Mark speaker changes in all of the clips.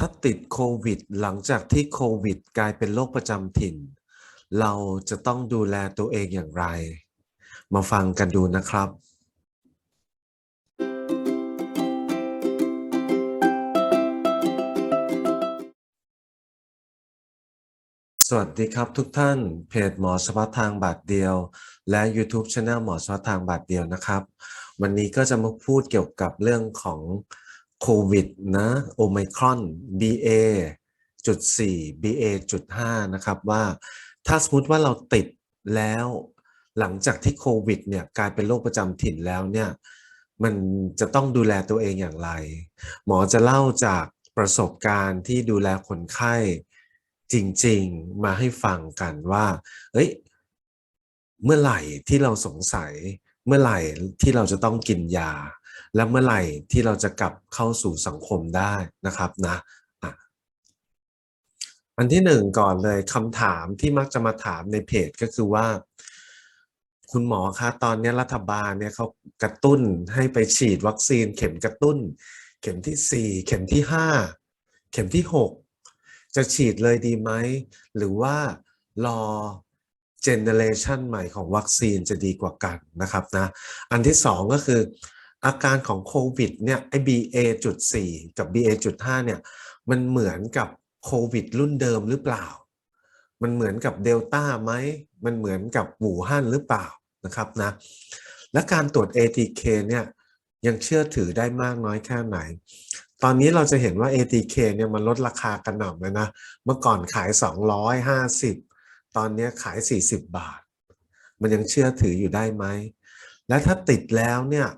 Speaker 1: ถ้าติดโควิด หลังจากที่โควิด กลายเป็นโรคประจำถิ่น เราจะต้องดูแลตัวเองอย่างไร มาฟังกันดูนะครับ สวัสดีครับทุกท่าน เพจหมอเฉพาะทางบาทเดียว และ YouTube Channel หมอเฉพาะทางบาทเดียวนะครับ วันนี้ก็จะมาพูดเกี่ยวกับเรื่องของ โควิดนะโอไมครอน BA จุด4 BA จุด5นะครับว่าถ้าสมมติว่าเราติดแล้วหลังจากที่โควิดเนี่ยกลายเป็นโรคประจำถิ่นแล้วเนี่ยมันจะต้องดูแลตัวเองอย่างไร หมอจะเล่าจากประสบการณ์ที่ดูแลคนไข้จริงๆมาให้ฟังกันว่า เอ้ย เมื่อไหร่ที่เราสงสัย เมื่อไหร่ที่เราจะต้องกินยา และเมื่อไหร่ที่เราจะกลับเข้าสู่สังคมได้นะครับนะอันที่หนึ่งก่อนเลยคำถามที่มักจะมาถามในเพจก็คือว่า คุณหมอคะตอนนี้รัฐบาลเนี่ยเขากระตุ้นให้ไปฉีดวัคซีน เข็มกระตุ้น เข็มที่สี่เข็มที่ห้าเข็มที่หกจะฉีดเลยดีไหม หรือว่ารอเจเนเรชันใหม่ของวัคซีนจะดีกว่ากันนะครับนะ อันที่สองก็คือ อาการของโควิดเนี่ยไอ้ BA.4 กับ BA.5 เนี่ยมันเหมือนกับโควิดรุ่นเดิมหรือเปล่า มันเหมือนกับเดลต้าไหม มันเหมือนกับหูฮั่นหรือเปล่านะครับนะ และการตรวจ ATK เนี่ยยังเชื่อถือได้มากน้อยแค่ไหน ตอนนี้เราจะเห็นว่า ATK เนี่ยมันลดราคากันหน่ำเลยนะ เมื่อก่อนขาย 250 ตอนนี้ขาย 40 บาท มันยังเชื่อถืออยู่ได้ไหม และถ้าติดแล้วเนี่ย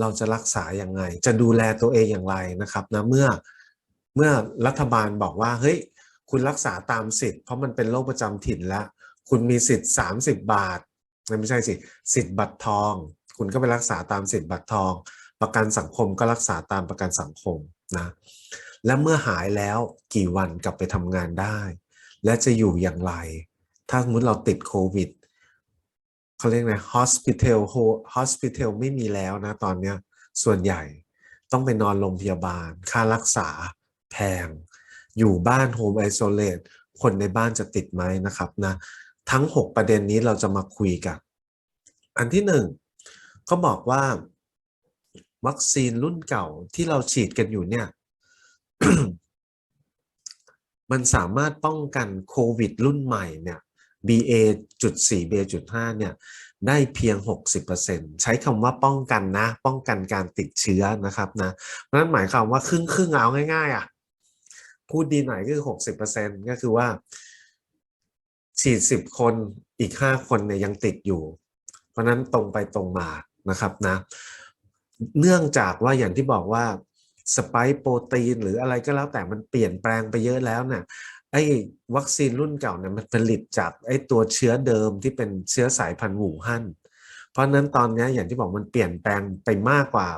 Speaker 1: เราจะรักษาอย่างไง จะดูแลตัวเองอย่างไรนะครับนะเมื่อเมื่อรัฐบาลบอกว่าเฮ้ยคุณรักษาตามสิทธิ์เพราะมันเป็นโรคประจำถิ่นแล้ว คุณมีสิทธิ์ 30 บาทไม่ใช่สิสิทธิ์บัตรทอง คุณก็ไปรักษาตามสิทธิ์บัตรทอง ประกันสังคมก็รักษาตามประกันสังคมนะและเมื่อหายแล้วกี่วันกลับไปทำงานได้ และจะอยู่อย่างไร ถ้าสมมติเราติดโควิด เขาเรียกไง hospital hospital ไม่มีแล้วนะตอนเนี้ยส่วนใหญ่ต้องไปนอนโรงพยาบาล ค่ารักษาแพง อยู่บ้าน home isolate คนในบ้านจะติดไหมนะครับนะทั้ง 6 ประเด็นนี้เราจะมาคุยกัน อันที่หนึ่งก็บอกว่า วัคซีนรุ่นเก่าที่เราฉีดกันอยู่เนี่ย มันสามารถป้องกันโควิดรุ่นใหม่เนี่ย BA.4 BA.5 เนี่ยได้เพียง 60%ใช้คำว่าป้องกันนะ ป้องกันการติดเชื้อนะครับนะเพราะนั้นหมายความว่าครึ่งครึ่งเอาง่ายๆอะพูดดีหน่อยก็คือ 60%ก็คือว่าฉีด10คนอีก 5 คนเนี่ยยังติดอยู่ เพราะนั้นตรงไปตรงมานะครับนะ เนื่องจากว่าอย่างที่บอกว่าสไปค์โปรตีนหรืออะไรก็แล้วแต่มันเปลี่ยนแปลงไปเยอะแล้วเนี่ย ไอ้วัคซีนรุ่นเก่าเนี่ยมันผลิตจากไอ้ตัวเชื้อเดิมที่เป็นเชื้อสายพันธุ์หูฮั่น เพราะนั้นตอนนี้อย่างที่บอกมันเปลี่ยนแปลงไปมากกว่า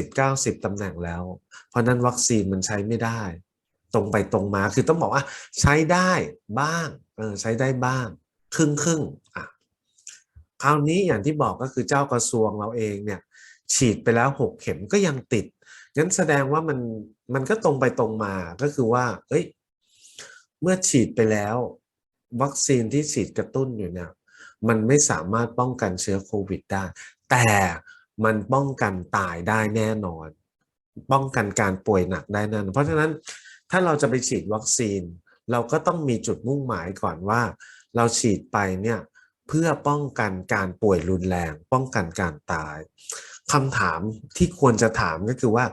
Speaker 1: 80-90 ตำแหน่งแล้ว เพราะนั้นวัคซีนมันใช้ไม่ได้ ตรงไปตรงมาคือต้องบอกว่าใช้ได้บ้างเออใช้ได้บ้าง ครึ่งครึ่งอะคราวนี้อย่างที่บอกก็คือเจ้ากระทรวงเราเองเนี่ย ฉีดไปแล้วหกเข็มก็ยังติดงั้นแสดงว่ามันมันก็ตรงไปตรงมาก็คือว่า เอ้ย มื่อฉีดไปแล้ว วัคซีนที่ฉีดกระตุ้นอยู่เนี่ยมันไม่สามารถป้องกันเชื้อโควิดได้ แต่มันป้องกันตายได้แน่นอน ป้องกันการป่วยหนักได้แน่นอนเพราะฉะนั้นถ้าเราจะไปฉีดวัคซีน เราก็ต้องมีจุดมุ่งหมายก่อนว่า เราฉีดไปเนี่ยเพื่อป้องกันการป่วยรุนแรง ป้องกันการตายคำถามที่ควรจะถามก็คือว่า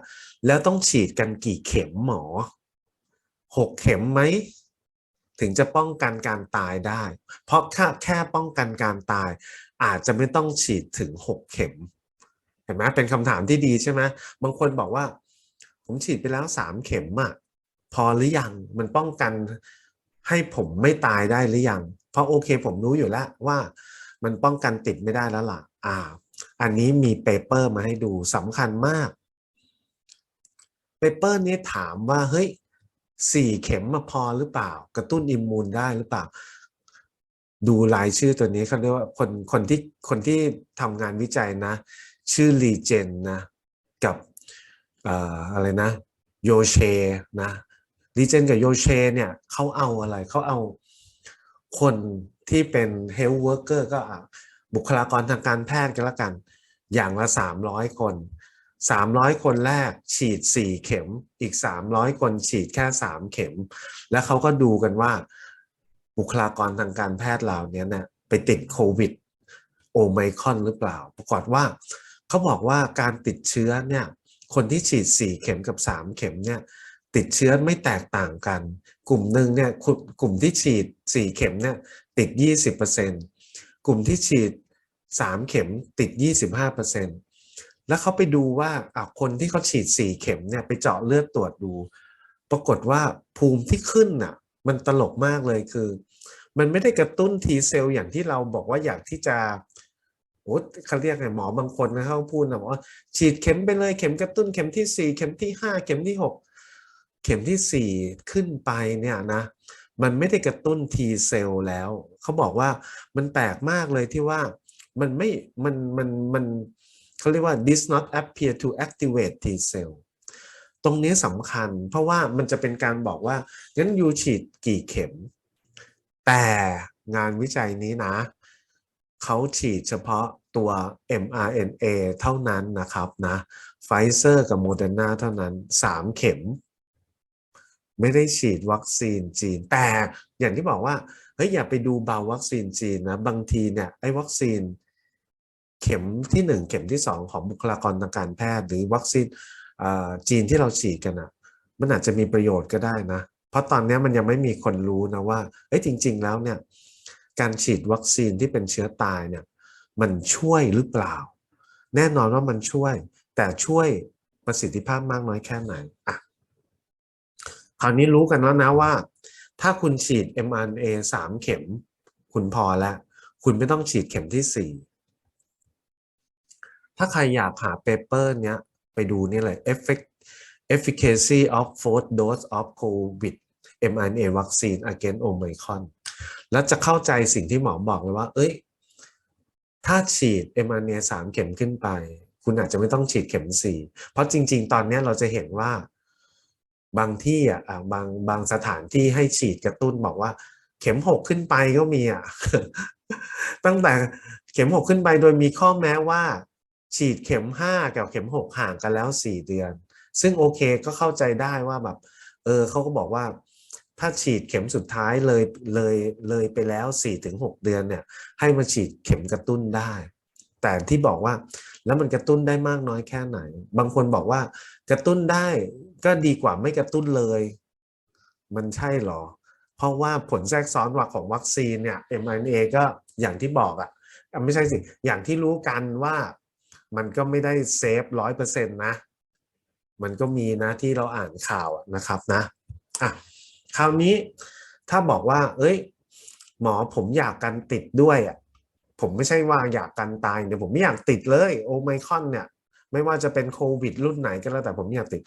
Speaker 1: แล้วต้องฉีดกันกี่เข็มหมอหกเข็มไหม ถึงจะป้องกันการตายได้ เพราะแค่แค่ป้องกันการตาย อาจจะไม่ต้องฉีดถึงหกเข็ม เห็นไหมเป็นคำถามที่ดีใช่ไหมบางคนบอกว่า ผมฉีดไปแล้วสามเข็มอะพอหรือยังมันป้องกันให้ผมไม่ตายได้หรือยัง เพราะโอเคผมรู้อยู่แล้วว่ามันป้องกันติดไม่ได้แล้วล่ะ อ่า อันนี้มีเปเปอร์มาให้ดูสำคัญมากเปเปอร์นี้ถามว่าเฮ้ย สี่เข็มมาพอหรือเปล่า กระตุ้นอิมมูนได้หรือเปล่า ดูรายชื่อตัวนี้เขาเรียกว่าคนคนที่คนที่ทำงานวิจัยนะ ชื่อรีเจนนะ กับอะไรนะโยเชนะดีเจนกับโยเชเนี่ยเขาเอาอะไรเขาเอาคนที่เป็นเฮลท์เวิร์กเกอร์ก็บุคลากรทางการแพทย์กันละกัน อย่างละ300คน 300 คนแรกฉีด 4 เข็ม อีก 300 คนฉีดแค่ 3 เข็ม แล้วเขาก็ดูกันว่า บุคลากรทางการแพทย์เหล่านี้เนี่ยไปติดโควิดโอไมคอนหรือเปล่า ปรากฏว่าเขาบอกว่าการติดเชื้อเนี่ยคนที่ฉีด 4 เข็มกับ 3 เข็มเนี่ยติดเชื้อไม่แตกต่างกัน กลุ่มหนึ่งเนี่ยกลุ่มกลุ่มที่ฉีด 4 เข็มเนี่ยติด 20%กลุ่มที่ฉีด 3 เข็มติด 25% แล้วเขาไปดูว่าอะคนที่เขาฉีด4เข็มเนี่ยไปเจาะเลือดตรวจดู ปรากฏว่าภูมิที่ขึ้นน่ะ มันตลกมากเลยคือ มันไม่ได้กระตุ้นทีเซลอย่างที่เราบอกว่าอยากที่จะโอ้เขาเรียกไงหมอบางคนนะเขาพูดนะบอกว่าฉีดเข็มไปเลยเข็มกระตุ้นเข็มที่สี่เข็มที่ห้าเข็มที่หกเข็มที่สี่ขึ้นไปเนี่ยนะ มันไม่ได้กระตุ้นทีเซลแล้ว เขาบอกว่ามันแปลกมากเลยที่ว่ามันไม่มันมันมัน เขาเรียกว่า this not appear to activate T cell ตรงนี้สำคัญ เพราะว่ามันจะเป็นการบอกว่างั้นยูฉีดกี่เข็ม แต่งานวิจัยนี้นะ เขาฉีดเฉพาะตัว mRNA เท่านั้นนะครับนะไฟเซอร์กับโมเดอร์นาเท่านั้น 3 เข็ม ไม่ได้ฉีดวัคซีนจีน แต่อย่างที่บอกว่าเฮ้ยอย่าไปดูเบาวัคซีนจีนนะ บางทีเนี่ยไอ้วัคซีน เข็มที่ 1 เข็มที่ 2 ของบุคลากรทางการแพทย์ หรือวัคซีนจีนที่เราฉีดกันอะมันอาจจะมีประโยชน์ก็ได้นะ เพราะตอนนี้มันยังไม่มีคนรู้นะว่าเอ้ยจริง ๆ แล้วเนี่ยการฉีดวัคซีนที่เป็นเชื้อตายเนี่ยมันช่วยหรือเปล่า แน่นอนว่ามันช่วย แต่ช่วยประสิทธิภาพมากน้อยแค่ไหนอะคราวนี้รู้กันแล้วนะว่า ถ้าคุณฉีด mRNA สามเข็ม คุณพอแล้ว คุณไม่ต้องฉีดเข็มที่สี่ ถ้าใครอยากหาเปเปอร์เนี้ยไปดูนี่เลย effect efficacy of fourth dose of COVID mRNA vaccine against Omicron แล้วจะเข้าใจสิ่งที่หมอบอกเลยว่า เอ้ย ถ้าฉีด mRNA สามเข็มขึ้นไป คุณอาจจะไม่ต้องฉีดเข็มสี่เพราะจริง ๆ ตอนนี้เราจะเห็นว่า บางที่อะบางบางสถานที่ให้ฉีดกระตุ้นบอกว่า เข็มหกขึ้นไปก็มีอะตั้งแต่เข็มหกขึ้นไปโดยมีข้อแม้ว่า ฉีดเข็มห้ากับเข็มหกห่างกันแล้วสี่เดือน ซึ่งโอเคก็เข้าใจได้ว่าแบบเออเขาก็บอกว่า ถ้าฉีดเข็มสุดท้ายเลยเลยเลยไปแล้ว 4-6ถึงเดือนเนี่ยให้มาฉีดเข็มกระตุ้นได้ แต่ที่บอกว่าแล้วมันกระตุ้นได้มากน้อยแค่ไหน บางคนบอกว่ากระตุ้นได้ก็ดีกว่าไม่กระตุ้นเลย มันใช่หรอ เพราะว่าผลแทรกซ้อนว่าของวัคซีนเนี่ย mRNA ก็อย่างที่บอกอะ่ะไม่ใช่สิ อย่างที่รู้กันว่า มันก็ไม่ได้เซฟร้อยเปอร์เซ็นต์นะ มันก็มีนะที่เราอ่านข่าวนะครับนะอะคราวนี้ถ้าบอกว่า เอ้ย หมอผมอยากกันติดด้วยอะผมไม่ใช่ว่าอยากกันตายเดี๋ยวผมไม่อยากติดเลยโอไมคอนเนี่ย ไม่ว่าจะเป็นโควิด รุ่นไหนก็แล้วแต่ผมไม่อยากติด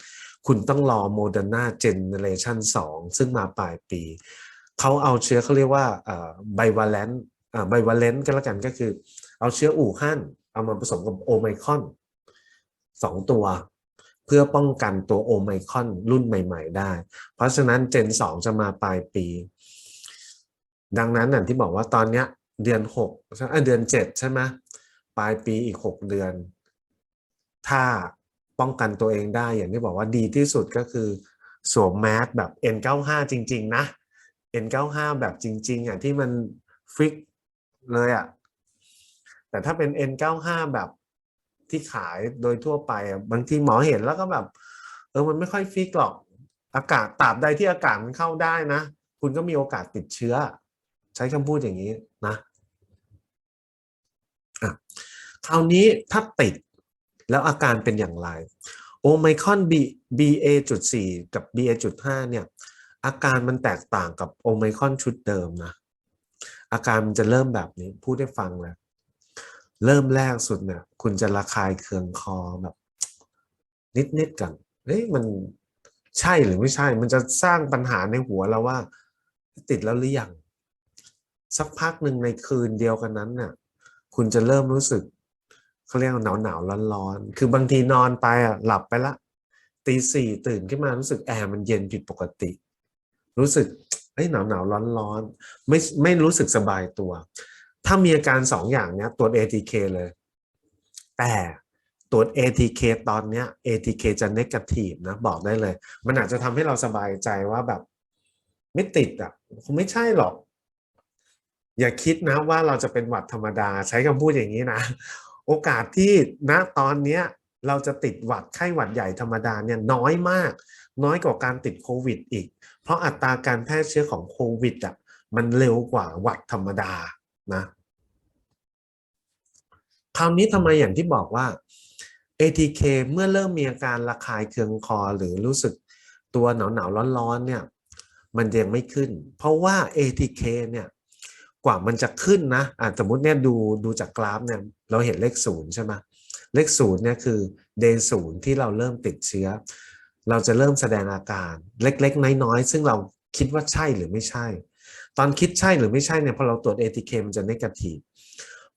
Speaker 1: คุณต้องรอโมเดอร์นาเจเนเรชันสองซึ่งมาปลายปี เขาเอาเชื้อเขาเรียกว่าไบวาเลนต์ไบวาเลนต์ก็แล้วกันก็คือ เอาเชื้ออู่ฮั่น เอามาผสมกับโอไมคอนสองตัว เพื่อป้องกันตัวโอไมคอนรุ่นใหม่ ๆ ได้ เพราะฉะนั้นเจนสองจะมาปลายปี ดังนั้นอย่างที่บอกว่าตอนเนี้ยเดือนหกเดือนเจ็ดใช่ไหมปลายปีอีกหกเดือน ถ้าป้องกันตัวเองได้อย่างที่บอกว่าดีที่สุดก็คือสวมแมสแบบ N95 จริง ๆ นะ N95 แบบจริง ๆอะที่มันฟิกเลยอะ แต่ถ้าเป็น N95 แบบที่ขายโดยทั่วไปบางทีหมอเห็นแล้วก็แบบ เออมันไม่ค่อยฟิกหรอก อากาศตราบใดที่อากาศมันเข้าได้นะ คุณก็มีโอกาสติดเชื้อ ใช้คำพูดอย่างนี้นะะคราวนี้ถ้าติดแล้วอาการเป็นอย่างไร โอไมคอน BA.4 กับ BA.5 เนี่ย อาการมันแตกต่างกับโอไมคอนชุดเดิมนะ อาการมันจะเริ่มแบบนี้ พูดให้ฟังเลย เริ่มแรกสุดเนี่ยคุณจะระคายเคืองคอแบบ นิดๆกันเฮ้ยมันใช่หรือไม่ใช่ มันจะสร้างปัญหาในหัวเราว่า ติดแล้วหรือยังสักพักหนึ่งในคืนเดียวกันนั้นเนี่ยคุณจะเริ่มรู้สึกเขาเรียกหนาวหนาวร้อนร้อนคือบางทีนอนไปอะหลับไปละตีสี่ตื่นขึ้นมารู้สึกแอร์มันเย็นผิดปกติ รู้สึกเอ้ยหนาวหนาวร้อนร้อนๆไม่ไม่รู้สึกสบายตัว ถ้ามีอาการสองอย่างเนี้ยตรวจ ATK เลย แต่ตรวจ ATK ตอนเนี้ย ATK จะ negative นะบอกได้เลย มันอาจจะทำให้เราสบายใจว่าแบบไม่ติดอะคงไม่ใช่หรอก อย่าคิดนะว่าเราจะเป็นหวัดธรรมดาใช้คำพูดอย่างนี้นะ โอกาสที่ณตอนเนี้ยเราจะติดหวัดไข้หวัดใหญ่ธรรมดาเนี่ยน้อยมาก น้อยกว่าการติดโควิดอีก เพราะอัตราการแพร่เชื้อของโควิดอะมันเร็วกว่าหวัดธรรมดานะ คราวนี้ทำไมอย่างที่บอกว่า ATK เมื่อเริ่มมีอาการระคายเคืองคอหรือรู้สึกตัวหนาวหนาวร้อนร้อนๆเนี่ยมันยังไม่ขึ้น เพราะว่า ATK เนี่ยกว่ามันจะขึ้นนะอะสมมติเนี่ยดูดูจากกราฟเนี่ยเราเห็นเลขศูนย์ใช่ไหมเลขศูนย์เนี่ยคือ day ศูนย์ที่เราเริ่มติดเชื้อ เราจะเริ่มแสดงอาการเล็กๆ น้อยๆ ซึ่งเราคิดว่าใช่หรือไม่ใช่ ตอนคิดใช่หรือไม่ใช่เนี่ยพอเราตรวจ ATK มันจะ negative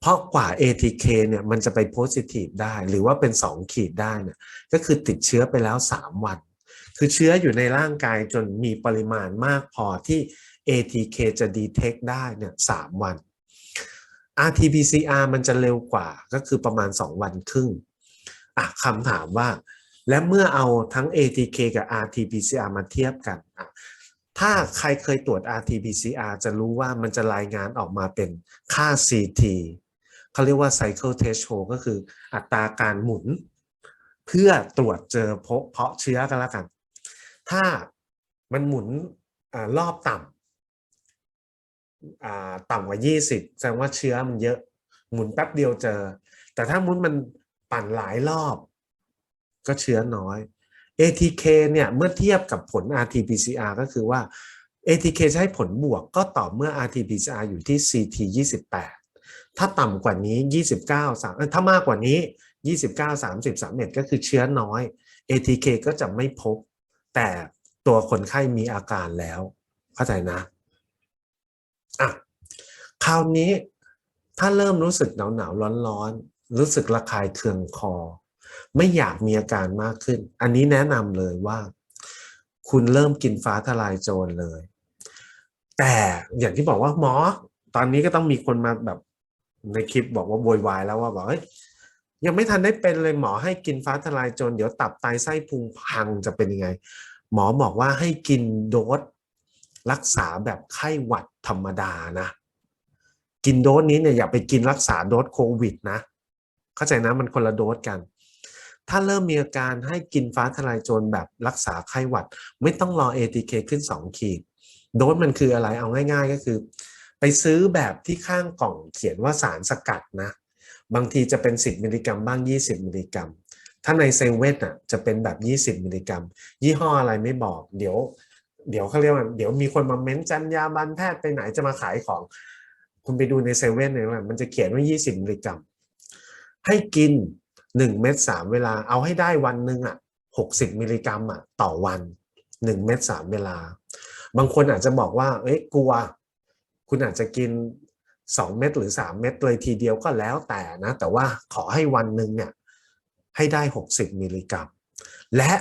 Speaker 1: เพราะกว่า ATK เนี่ยมันจะไป positive ได้หรือว่าเป็น 2 ขีดได้เนี่ยก็คือติดเชื้อไปแล้ว 3 วัน คือเชื้ออยู่ในร่างกายจนมีปริมาณมากพอที่ ATK จะ detect ได้เนี่ย3วัน RT-PCR มันจะเร็วกว่าก็คือประมาณ 2 วันครึ่งอะคำถามว่า และเมื่อเอาทั้ง ATK กับ RT-PCR มาเทียบกันอะถ้าใครเคยตรวจ RT-PCR จะรู้ว่ามันจะรายงานออกมาเป็นค่า CT เขาเรียกว่า cycle threshold ก็คืออัตราการหมุน เพื่อตรวจเจอพบเพาะเชื้อกันแล้วกัน ถ้ามันหมุนอรอบต่ำต่ำกว่า 20 แสดงว่าเชื้อมันเยอะหมุนแป๊บเดียวเจอ แต่ถ้าหมุนมันปั่นหลายรอบ ก็เชื้อน้อย ATK เนี่ยเมื่อเทียบกับผล RT-PCR ก็คือว่า ATK ให้ผลบวกก็ต่อเมื่อ RT-PCR อยู่ที่ CT 28 ถ้าต่ำกว่านี้ 29 3เอ้ยถ้ามากกว่านี้ 29 30 31 ก็คือเชื้อน้อย ATK ก็จะไม่พบ แต่ตัวคนไข้มีอาการแล้ว เข้าใจนะอะคราวนี้ถ้าเริ่มรู้สึกหนาวหนาวร้อนร้อนรู้สึกระคายเคืองคอ ไม่อยากมีอาการมากขึ้น อันนี้แนะนำเลยว่า คุณเริ่มกินฟ้าทลายโจรเลย แต่อย่างที่บอกว่าหมอ ตอนนี้ก็ต้องมีคนมาแบบ ในคลิปบอกว่าโวยวายแล้วว่าบอกเฮ้ยยังไม่ทันได้เป็นเลยหมอให้กินฟ้าทลายโจรเดี๋ยวตับไตไส้พุงพังจะเป็นยังไง หมอบอกว่าให้กินโดสรักษาแบบไข้หวัดธรรมดานะ กินโดสนี้เนี่ยอย่าไปกินรักษาโดสโควิดนะ เข้าใจนะมันคนละโดสกัน ถ้าเริ่มมีอาการให้กินฟ้าทลายโจรแบบรักษาไข้หวัด ไม่ต้องรอ ATK ขึ้น 2 ขีด โดสมันคืออะไรเอาง่าย ๆ ก็คือ ไปซื้อแบบที่ข้างกล่องเขียนว่าสารสกัดนะ บางทีจะเป็น 10 มิลลิกรัมบ้าง 20 มิลลิกรัม ถ้าในเซเว่นอะจะเป็นแบบ 20 มิลลิกรัม ยี่ห้ออะไรไม่บอก เดี๋ยว เดี๋ยวเขาเรียกว่า เดี๋ยวมีคนมาเม้นจัญญาบันแพทย์ไปไหนจะมาขายของ คุณไปดูในเซเว่นเลยว่ามันจะเขียนว่า 20 มิลลิกรัม ให้กิน 1 เม็ด3เวลา เอาให้ได้วันหนึ่งอะ60 มิลลิกรัมอะต่อวัน 1 เม็ด3เวลา บางคนอาจจะบอกว่า เอ้ยกลัว คุณอาจจะกิน 2 เม็ดหรือ 3 เม็ดเลยทีเดียวก็แล้วแต่นะ แต่ว่าขอให้วันหนึ่งเนี่ยให้ได้ 60 มิลลิกรัม และ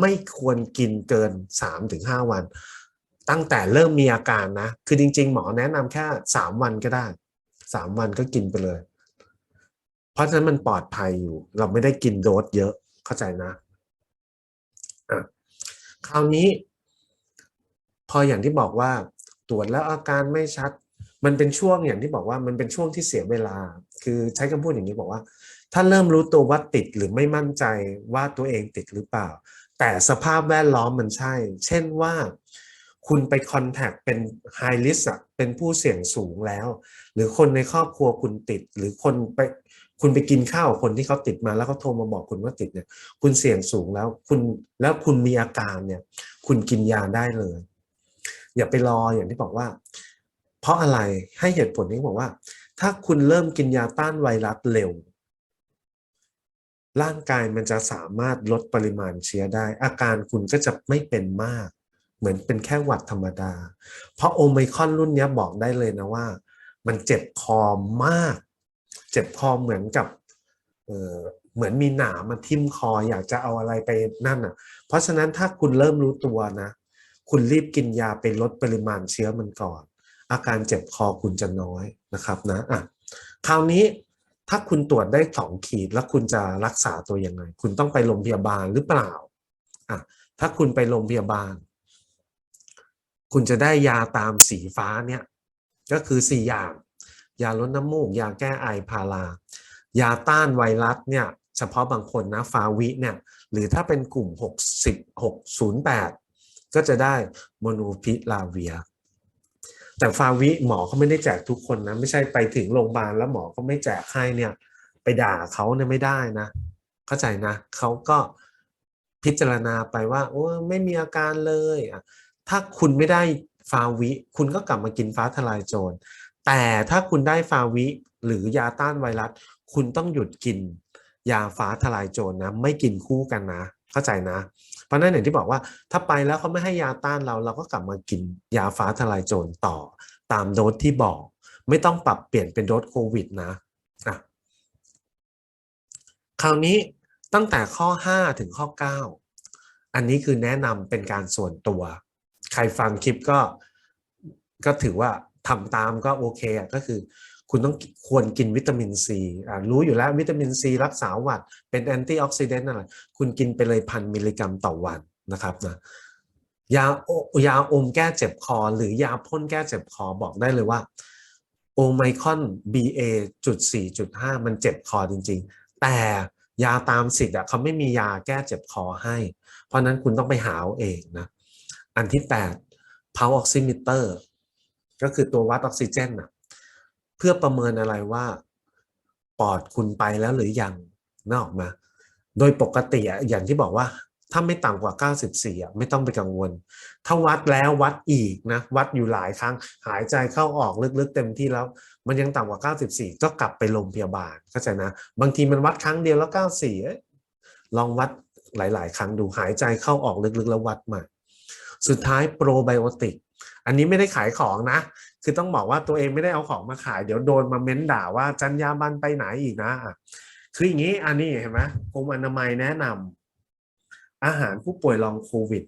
Speaker 1: ไม่ควรกินเกิน 3-5 วัน ตั้งแต่เริ่มมีอาการนะ คือจริง ๆ หมอแนะนำแค่ 3 วันก็ได้ 3 วันก็กินไปเลย เพราะฉะนั้นมันปลอดภัยอยู่ เราไม่ได้กินโดสเยอะเข้าใจนะะคราวนี้ พออย่างที่บอกว่า ตรวจแล้วอาการไม่ชัด มันเป็นช่วงอย่างที่บอกว่ามันเป็นช่วงที่เสียเวลา คือใช้คำพูดอย่างนี้บอกว่า ถ้าเริ่มรู้ตัวว่าติดหรือไม่มั่นใจว่าตัวเองติดหรือเปล่า แต่สภาพแวดล้อมมันใช่ เช่นว่าคุณไปคอนแทคเป็นไฮริสอะเป็นผู้เสี่ยงสูงแล้ว หรือคนในครอบครัวคุณติด หรือคนไปคุณไปกินข้าวคนที่เขาติดมาแล้วเขาโทรมาบอกคุณว่าติดเนี่ย คุณเสี่ยงสูงแล้วคุณแล้วคุณมีอาการเนี่ย คุณกินยาได้เลย อย่าไปรออย่างที่บอกว่า เพราะอะไรให้เหตุผลนี้บอกว่า ถ้าคุณเริ่มกินยาต้านไวรัสเร็ว ร่างกายมันจะสามารถลดปริมาณเชื้อได้ อาการคุณก็จะไม่เป็นมาก เหมือนเป็นแค่หวัดธรรมดา เพราะโอไมคอนรุ่นนี้บอกได้เลยนะว่า มันเจ็บคอมาก เจ็บคอเหมือนกับเเหมือนมีหนามมาทิ่มคออยากจะเอาอะไรไปนั่นอะ เพราะฉะนั้นถ้าคุณเริ่มรู้ตัวนะ คุณรีบกินยาไปลดปริมาณเชื้อมันก่อน อาการเจ็บคอคุณจะน้อยนะครับนะอะคราวนี้ถ้าคุณตรวจได้สองขีดแล้วคุณจะรักษาตัวยังไง คุณต้องไปโรงพยาบาลหรือเปล่าอะถ้าคุณไปโรงพยาบาล คุณจะได้ยาตามสีฟ้าเนี่ยก็คือสี่อย่างยาลดน้ำมูก ยาแก้ไอพารายาต้านไวรัสเนี่ยเฉพาะบางคนนะฟาวิเนี่ยหรือถ้าเป็นกลุ่ม6608 ก็จะได้โมโนพิลาเวีย แต่ฟาวิหมอเขาไม่ได้แจกทุกคนนะ ไม่ใช่ไปถึงโรงพยาบาลแล้วหมอก็ไม่แจกให้เนี่ย ไปด่าเขาเนี่ยไม่ได้นะ เข้าใจนะเขาก็พิจารณาไปว่า โอ้ไม่มีอาการเลยอะถ้าคุณไม่ได้ฟาวิ คุณก็กลับมากินฟ้าทลายโจร แต่ถ้าคุณได้ฟาวิ หรือยาต้านไวรัส คุณต้องหยุดกิน ยาฟ้าทลายโจรนะไม่กินคู่กันนะ เข้าใจนะ เพราะนั้นอย่างที่บอกว่าถ้าไปแล้วเขาไม่ให้ยาต้านเรา เราก็กลับมากินยาฟ้าทลายโจรต่อ ตามโดสที่บอก ไม่ต้องปรับเปลี่ยนเป็นโดสโควิดนะอะคราวนี้ตั้งแต่ข้อ 5 ถึงข้อ 9 อันนี้คือแนะนำเป็นการส่วนตัว ใครฟังคลิปก็ก็ถือว่าทำตามก็โอเคอะก็คือ คุณต้องควรกินวิตามินซีรู้อยู่แล้ววิตามินซีรักษาหวัด เป็นแอนตี้ออกซิเดนต์อะไรคุณกินไปเลยพันมิลลิกรัมต่อวันนะครับนะยาอยาอมแก้เจ็บคอ หรือยาพ่นแก้เจ็บคอบอกได้เลยว่าโอไมคอน BA จุด4จุด5มันเจ็บคอจริง ๆ แต่ยาตามสิทธิ์อะเขาไม่มียาแก้เจ็บคอให้ เพราะนั้นคุณต้องไปหาเอาเองนะ อันที่8 power oximeter ก็คือตัววัดออกซิเจนน่ะ เพื่อประเมินอะไรว่า ปอดคุณไปแล้วหรือยังนออกมา โดยปกติอะอย่างที่บอกว่า ถ้าไม่ต่ำกว่า 94อะไม่ต้องไปกังวล ถ้าวัดแล้ววัดอีกนะ วัดอยู่หลายครั้ง หายใจเข้าออกลึกๆเต็มที่แล้ว มันยังต่ำกว่า 94 ก็กลับไปโรงพยาบาลเข้าใจนะ บางทีมันวัดครั้งเดียวแล้ว 94 ลองวัดหลาย ๆ ครั้งดูหายใจเข้าออกลึกๆแล้ววัดใหม่ สุดท้ายโปรไบโอติก อันนี้ไม่ได้ขายของนะ คือต้องบอกว่าตัวเองไม่ได้เอาของมาขาย เดี๋ยวโดนมาเม้นด่าว่าจัญญาบันไปไหนอีกนะ คืออย่างนี้อันนี้เห็นไหมกรมอนามัยแนะนำอาหารผู้ป่วยลองโควิด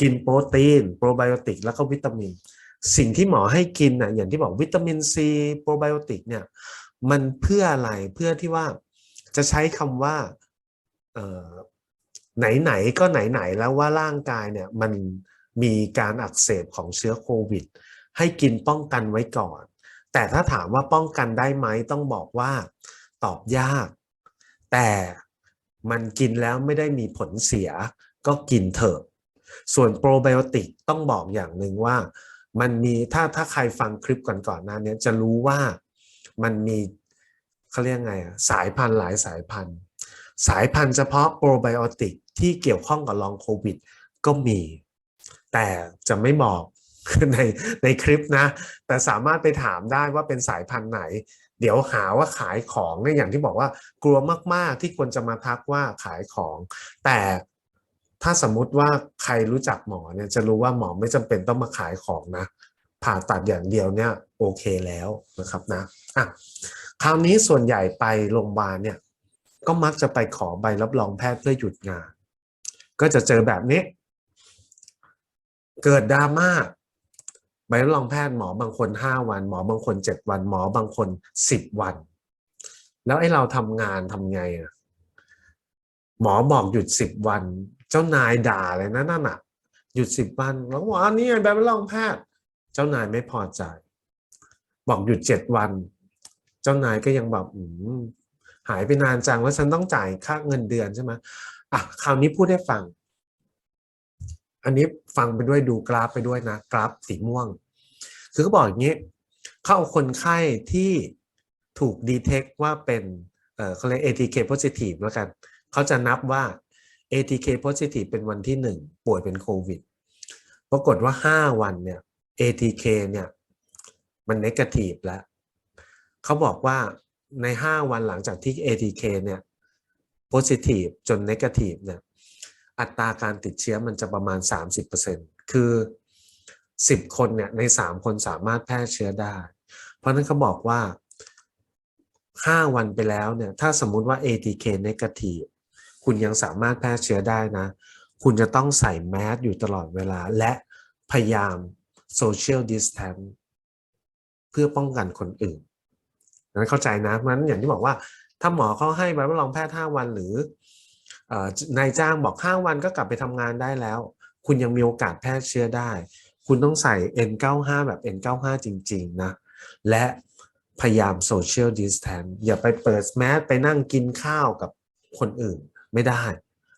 Speaker 1: กินโปรตีน โปรไบโอติกแล้วก็วิตามิน สิ่งที่หมอให้กินน่ะอย่างที่บอกวิตามินซีโปรไบโอติกเนี่ยมันเพื่ออะไรเพื่อที่ว่าจะใช้คำว่าเอ่อไหนๆก็ไหนๆแล้วว่าร่างกายเนี่ยมัน มีการอักเสบของเชื้อโควิด ให้กินป้องกันไว้ก่อน แต่ถ้าถามว่าป้องกันได้ไหมต้องบอกว่าตอบยาก แต่มันกินแล้วไม่ได้มีผลเสีย ก็กินเถอะ ส่วนโปรไบโอติกต้องบอกอย่างหนึ่งว่า มันมีถ้าถ้าใครฟังคลิปก่อนๆหน้านี้จะรู้ว่ามันมีเขาเรียกไงอะสายพันธุ์หลายสายพันธุ์ สายพันธุ์เฉพาะโปรไบโอติกที่เกี่ยวข้องกับลองโควิด ก็มี แต่จะไม่บอกในในคลิปนะ แต่สามารถไปถามได้ว่าเป็นสายพันธุ์ไหน เดี๋ยวหาว่าขายของเนี่ยอย่างที่บอกว่า กลัวมาก ๆ ที่คนจะมาทักว่าขายของ แต่ถ้าสมมุติว่าใครรู้จักหมอเนี่ยจะรู้ว่าหมอไม่จำเป็นต้องมาขายของนะ ผ่าตัดอย่างเดียวเนี่ยโอเคแล้วนะครับนะอะคราวนี้ส่วนใหญ่ไปโรงพยาบาลเนี่ยก็มักจะไปขอใบรับรองแพทย์เพื่อหยุดงาน ก็จะเจอแบบนี้ เกิดดราม่าใบรับรองแพทย์หมอบางคนห้าวัน หมอบางคนเจ็ดวัน หมอบางคนสิบวัน แล้วไอ้เราทำงานทำไงอะหมอบอกหยุดสิบวัน เจ้านายด่าเลยนะนั่นอะหยุดสิบวันแล้วบอกว่านี่ไงใบรับรองแพทย์ เจ้านายไม่พอใจ บอกหยุดเจ็ดวัน เจ้านายก็ยังแบบอืมหายไปนานจังว่าฉันต้องจ่ายค่าเงินเดือนใช่ไหมอะคราวนี้พูดให้ฟัง อันนี้ฟังไปด้วยดูกราฟไปด้วยนะ กราฟสีม่วง คือเขาบอกอย่างนี้ เขาเอาคนไข้ที่ถูกดีเทคว่าเป็นเออเขาเรียก ATK positive แล้วกัน เขาจะนับว่า ATK positive เป็นวันที่หนึ่งป่วยเป็นโควิด ปรากฏว่าห้าวันเนี่ย ATK เนี่ย มัน negative แล้ว เขาบอกว่าในห้าวันหลังจากที่ ATK เนี่ย positive จน negative เนี่ย อัตราการติดเชื้อมันจะประมาณ 30%คือ 10 คนเนี่ยใน 3 คนสามารถแพร่เชื้อได้ เพราะนั้นเขาบอกว่าห้าวันไปแล้วเนี่ยถ้าสมมุติว่า ATK negative คุณยังสามารถแพร่เชื้อได้นะ คุณจะต้องใส่แมสอยู่ตลอดเวลาและพยายาม social distance เพื่อป้องกันคนอื่นนั้นเข้าใจนะเพราะนั้นอย่างที่บอกว่า ถ้าหมอเขาให้ใบรับรองแพทย์5วันหรือ นายจ้างบอก 5 วันก็กลับไปทำงานได้แล้ว คุณยังมีโอกาสแพร่เชื้อได้ คุณต้องใส่ N95 แบบ N95 จริง ๆ นะ และพยายาม social distance อย่าไปเปิดแมสไปนั่งกินข้าวกับคนอื่นไม่ได้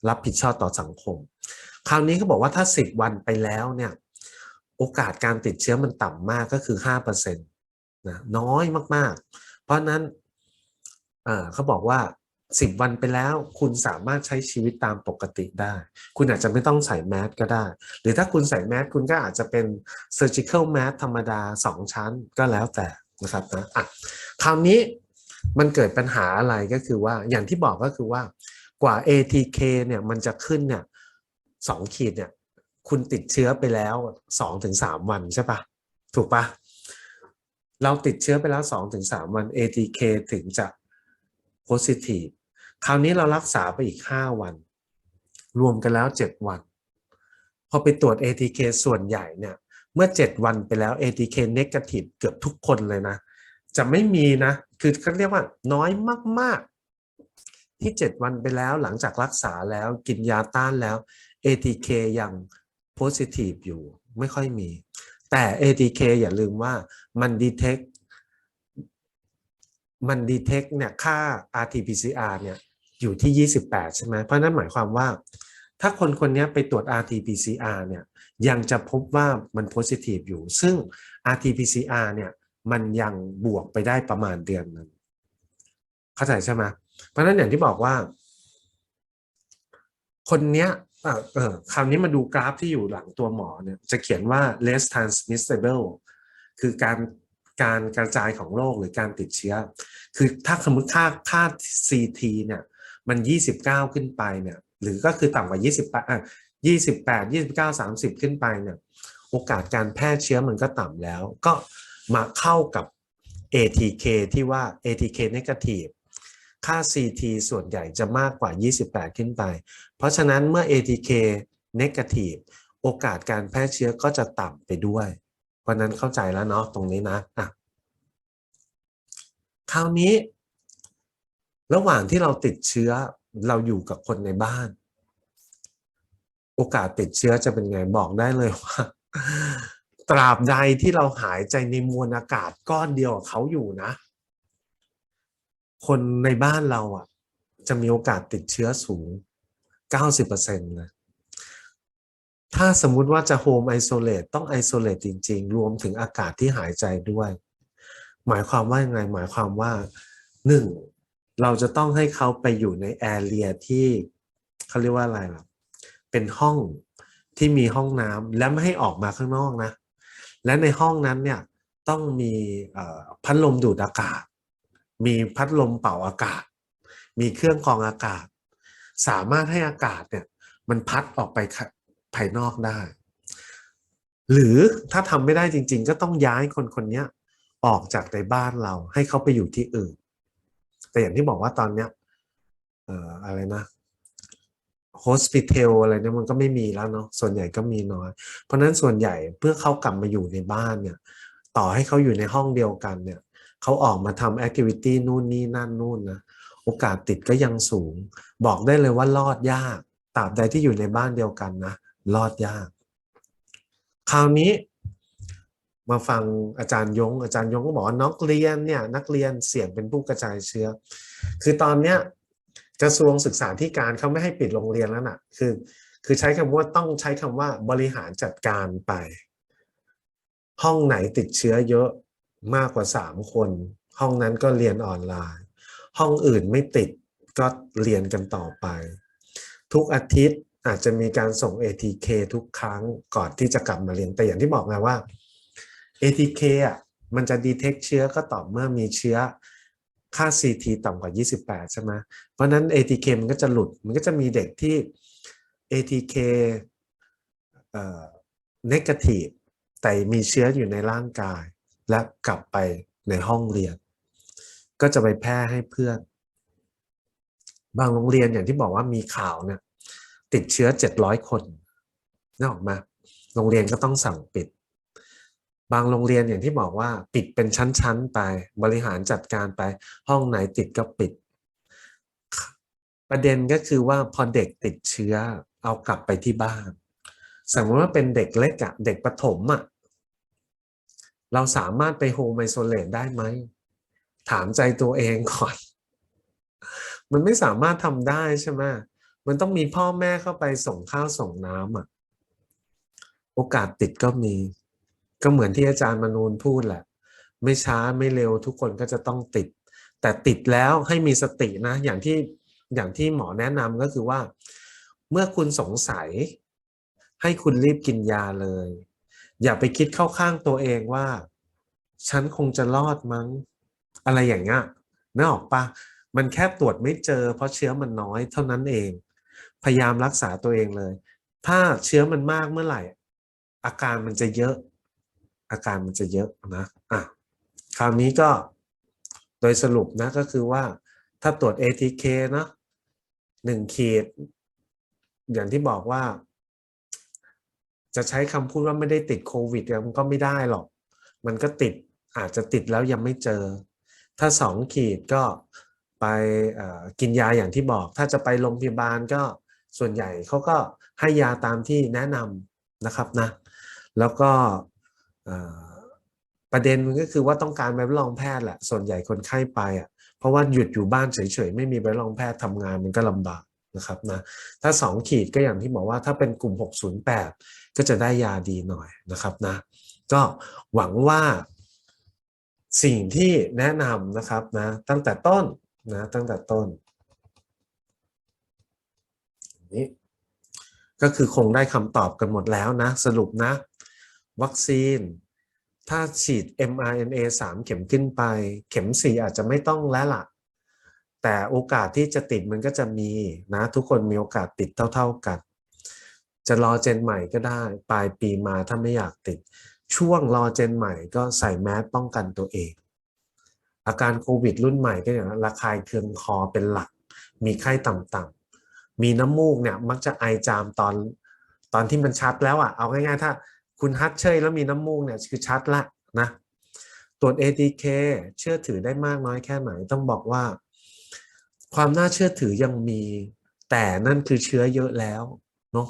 Speaker 1: รับผิดชอบต่อสังคม คราวนี้เขาบอกว่าถ้า 10 วันไปแล้วเนี่ย โอกาสการติดเชื้อมันต่ำมากก็คือ5%นะน้อยมากๆ เพราะนั้นเขาบอกว่า 10วันไปแล้ว คุณสามารถใช้ชีวิตตามปกติได้ คุณอาจจะไม่ต้องใส่แมสก็ได้ หรือถ้าคุณใส่แมสคุณก็อาจจะเป็น surgical mask ธรรมดา 2 ชั้นก็แล้วแต่นะครับนะอะคราวนี้มันเกิดปัญหาอะไรก็คือว่าอย่างที่บอกก็คือว่ากว่า ATK เนี่ยมันจะขึ้นเนี่ยสองขีดเนี่ยคุณติดเชื้อไปแล้วสองถึงสามวันใช่ปะถูกปะเราติดเชื้อไปแล้วสองถึงสามวัน ATK ถึงจะ positive คราวนี้เรารักษาไปอีกห้าวัน รวมกันแล้วเจ็ดวัน พอไปตรวจ ATK ส่วนใหญ่เนี่ยเมื่อ 7 วันไปแล้ว ATK negative เกือบทุกคนเลยนะ จะไม่มีนะ คือเขาเรียกว่าน้อยมาก ๆ ที่ 7 วันไปแล้วหลังจากรักษาแล้วกินยาต้านแล้ว ATK ยัง positive อยู่ไม่ค่อยมี แต่ ATK อย่าลืมว่ามัน detect มัน detect เนี่ยค่า RT-PCR เนี่ยอยู่ที่ 28 ใช่ไหมเพราะนั้นหมายความว่า ถ้าคนคนนี้ไปตรวจ RT-PCR เนี่ยยังจะพบว่ามัน positive อยู่ ซึ่ง RT-PCR เนี่ยมันยังบวกไปได้ประมาณเดือนนึงเข้าใจใช่ไหมเพราะนั้นอย่างที่บอกว่า คนเนี้ยเออเออคราวนี้มาดูกราฟที่อยู่หลังตัวหมอเนี่ยจะเขียนว่า less transmissible คือการ การกระจายของโรคหรือการติดเชื้อ คือถ้าสมมติค่าค่า CT เนี่ยมัน 29 ขึ้นไปเนี่ยหรือก็คือต่ำกว่า 28อะ28 29 30 ขึ้นไปเนี่ยโอกาสการแพร่เชื้อมันก็ต่ำแล้ว ก็มาเข้ากับ ATK ที่ว่า ATK negative ค่า CT ส่วนใหญ่จะมากกว่า 28 ขึ้นไป เพราะฉะนั้นเมื่อ ATK negative โอกาสการแพร่เชื้อก็จะต่ำไปด้วย เพราะนั้นเข้าใจแล้วเนาะตรงนี้นะอะคราวนี้ ระหว่างที่เราติดเชื้อเราอยู่กับคนในบ้าน โอกาสติดเชื้อจะเป็นไงบอกได้เลยว่าตราบใดที่เราหายใจในมวลอากาศก้อนเดียวกับเขาอยู่นะ คนในบ้านเราอะ จะมีโอกาสติดเชื้อสูง 90%เลย ถ้าสมมุติว่าจะโฮมไอโซเลตต้องไอโซเลตจริง ๆ รวมถึงอากาศที่หายใจด้วย หมายความว่ายังไง หมายความว่าหนึ่งเราจะต้องให้เขาไปอยู่ในแอเรียที่เขาเรียกว่าอะไรล่ะ เป็นห้องที่มีห้องน้ำและไม่ให้ออกมาข้างนอกนะ และในห้องนั้นเนี่ยต้องมีพัดลมดูดอากาศ มีพัดลมเป่าอากาศ มีเครื่องกรองอากาศ สามารถให้อากาศเนี่ยมันพัดออกไป ภายนอกได้ หรือถ้าทำไม่ได้จริง ๆ ก็ต้องย้ายคนคนนี้ออกจากในบ้านเราให้เขาไปอยู่ที่อื่น แต่อย่างที่บอกว่าตอนเนี้ยเอ่ออะไรนะโฮสปิเทลอะไรเนี่ยมันก็ไม่มีแล้วเนาะส่วนใหญ่ก็มีน้อย เพราะนั้นส่วนใหญ่เพื่อเขากลับมาอยู่ในบ้านเนี่ย ต่อให้เขาอยู่ในห้องเดียวกันเนี่ยเขาออกมาทำแอคทิวิตี้นู่นนี่นั่นนู่นนะโอกาสติดก็ยังสูง บอกได้เลยว่ารอดยากตราบใดที่อยู่ในบ้านเดียวกันนะ รอดยาก คราวนี้มาฟังอาจารย์ยง อาจารย์ยงก็บอกว่านักเรียนเนี่ยนักเรียนเสี่ยงเป็นผู้กระจายเชื้อ คือตอนเนี้ยกระทรวงศึกษาธิการเขาไม่ให้ปิดโรงเรียนแล้วนะคือ คือใช้คำว่าต้องใช้คำว่าบริหารจัดการไป ห้องไหนติดเชื้อเยอะมากกว่าสามคน ห้องนั้นก็เรียนออนไลน์ ห้องอื่นไม่ติดก็เรียนกันต่อไป ทุกอาทิตย์ อาจจะมีการส่ง ATK ทุกครั้งก่อนที่จะกลับมาเรียน แต่อย่างที่บอกไงว่า ATK อะมันจะ detect เชื้อก็ต่อเมื่อมีเชื้อค่า CT ต่ำกว่า 28 ใช่ไหมเพราะนั้น ATK มันก็จะหลุด มันก็จะมีเด็กที่ ATK เอ่อ negative แต่มีเชื้ออยู่ในร่างกาย และกลับไปในห้องเรียน ก็จะไปแพร่ให้เพื่อน บางโรงเรียนอย่างที่บอกว่ามีข่าวเนี่ย ติดเชื้อเจ็ดร้อยคนนึกออกมาโรงเรียนก็ต้องสั่งปิด บางโรงเรียนอย่างที่บอกว่าปิดเป็นชั้นๆไปบริหารจัดการไปห้องไหนติดก็ปิด ประเด็นก็คือว่าพอเด็กติดเชื้อเอากลับไปที่บ้านสมมติว่าเป็นเด็กเล็กอะเด็กประถมอะเราสามารถไปโฮมไอโซเลตได้ไหม ถามใจตัวเองก่อน มันไม่สามารถทำได้ใช่ไหม มันต้องมีพ่อแม่เข้าไปส่งข้าวส่งน้ำอะโอกาสติดก็มี ก็เหมือนที่อาจารย์มนูนพูดแหละ ไม่ช้าไม่เร็วทุกคนก็จะต้องติด แต่ติดแล้วให้มีสตินะ อย่างที่อย่างที่หมอแนะนำก็คือว่า เมื่อคุณสงสัย ให้คุณรีบกินยาเลย อย่าไปคิดเข้าข้างตัวเองว่า ฉันคงจะรอดมั้ง อะไรอย่างเงี้ยนึกออกปะมันแค่ตรวจไม่เจอ เพราะเชื้อมันน้อยเท่านั้นเอง พยายามรักษาตัวเองเลย ถ้าเชื้อมันมากเมื่อไหร่ อาการมันจะเยอะ อาการมันจะเยอะนะอะคราวนี้ก็โดยสรุปนะก็คือว่าถ้าตรวจ ATK นะหนึ่งขีด อย่างที่บอกว่า จะใช้คำพูดว่าไม่ได้ติดโควิดมันก็ไม่ได้หรอก มันก็ติดอาจจะติดแล้วยังไม่เจอ ถ้าสองขีดก็ไปกินยาอย่างที่บอก ถ้าจะไปโรงพยาบาลก็ ส่วนใหญ่เขาก็ให้ยาตามที่แนะนำนะครับนะ แล้วก็ประเด็นมันก็คือว่าต้องการใบรับรองแพทย์แหละส่วนใหญ่คนไข้ไปอะเพราะว่าหยุดอยู่บ้านเฉยๆไม่มีใบรับรองแพทย์ทำงานมันก็ลำบากนะครับนะถ้า 2 ขีดก็อย่างที่บอกว่าถ้าเป็นกลุ่ม 608 ก็จะได้ยาดีหน่อยนะครับนะก็หวังว่าสิ่งที่แนะนำนะครับนะตั้งแต่ต้นนะตั้งแต่ต้น นี้ ก็คือคงได้คำตอบกันหมดแล้วนะ สรุปนะ วัคซีน ถ้าฉีด mRNA 3 เข็มขึ้นไป เข็ม 4 อาจจะไม่ต้องแล้วล่ะ แต่โอกาสที่จะติดมันก็จะมีนะ ทุกคนมีโอกาสติดเท่า ๆกัน จะรอเจนใหม่ก็ได้ ปลายปีมาถ้าไม่อยากติด ช่วงรอเจนใหม่ก็ใส่แมสป้องกันตัวเองอาการโควิดรุ่นใหม่ก็อย่างระคายเคืองคอเป็นหลัก มีไข้ต่ำๆ มีน้ำมูกเนี่ยมักจะไอจามตอนตอนที่มันชัดแล้วอะเอาง่ายๆถ้าคุณฮัดเชยแล้วมีน้ำมูกเนี่ยคือชัดละนะตรวจ ATK เชื่อถือได้มากน้อยแค่ไหนต้องบอกว่า ความน่าเชื่อถือยังมี แต่นั่นคือเชื้อเยอะแล้วเนาะ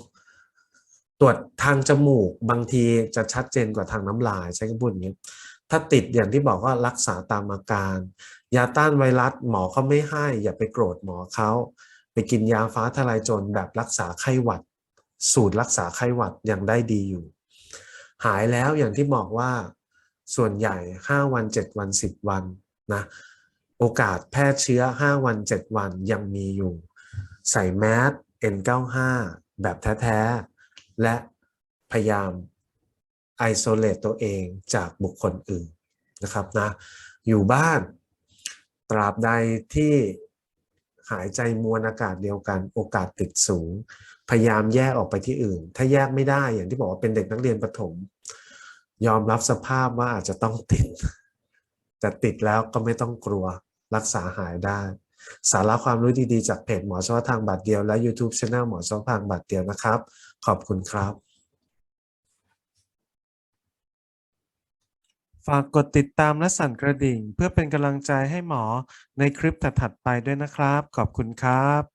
Speaker 1: ตรวจทางจมูกบางทีจะชัดเจนกว่าทางน้ำลายใช้คำพูดอย่างนี้ถ้าติดอย่างที่บอกว่ารักษาตามอาการ ยาต้านไวรัสหมอเขาไม่ให้ อย่าไปโกรธหมอเขา ไปกินยาฟ้าทลายโจรแบบรักษาไข้หวัด สูตรรักษาไข้หวัดยังได้ดีอยู่ หายแล้วอย่างที่บอกว่าส่วนใหญ่ 5 วัน 7 วัน 10 วันนะโอกาสแพร่เชื้อ 5 วัน 7 วันยังมีอยู่ ใส่แมส N95 แบบแท้ ๆ และพยายามไอโซเลตตัวเองจากบุคคลอื่นนะครับนะอยู่บ้าน ตราบใดที่ หายใจมวลอากาศเดียวกัน โอกาสติดสูง พยายามแยกออกไปที่อื่น ถ้าแยกไม่ได้อย่างที่บอกว่าเป็นเด็กนักเรียนประถม ยอมรับสภาพว่าอาจจะต้องติดแต่ติดแล้วก็ไม่ต้องกลัวรักษาหายได้ สาระความรู้ดีๆ จากเพจหมอเฉพาะทางบัตรเดียวและ YouTube Channel หมอเฉพาะทางบัตรเดียวนะครับ ขอบคุณครับ ฝากกดติดตามและสั่นกระดิ่ง เพื่อเป็นกำลังใจให้หมอในคลิปถัดๆไปด้วยนะครับ ขอบคุณครับ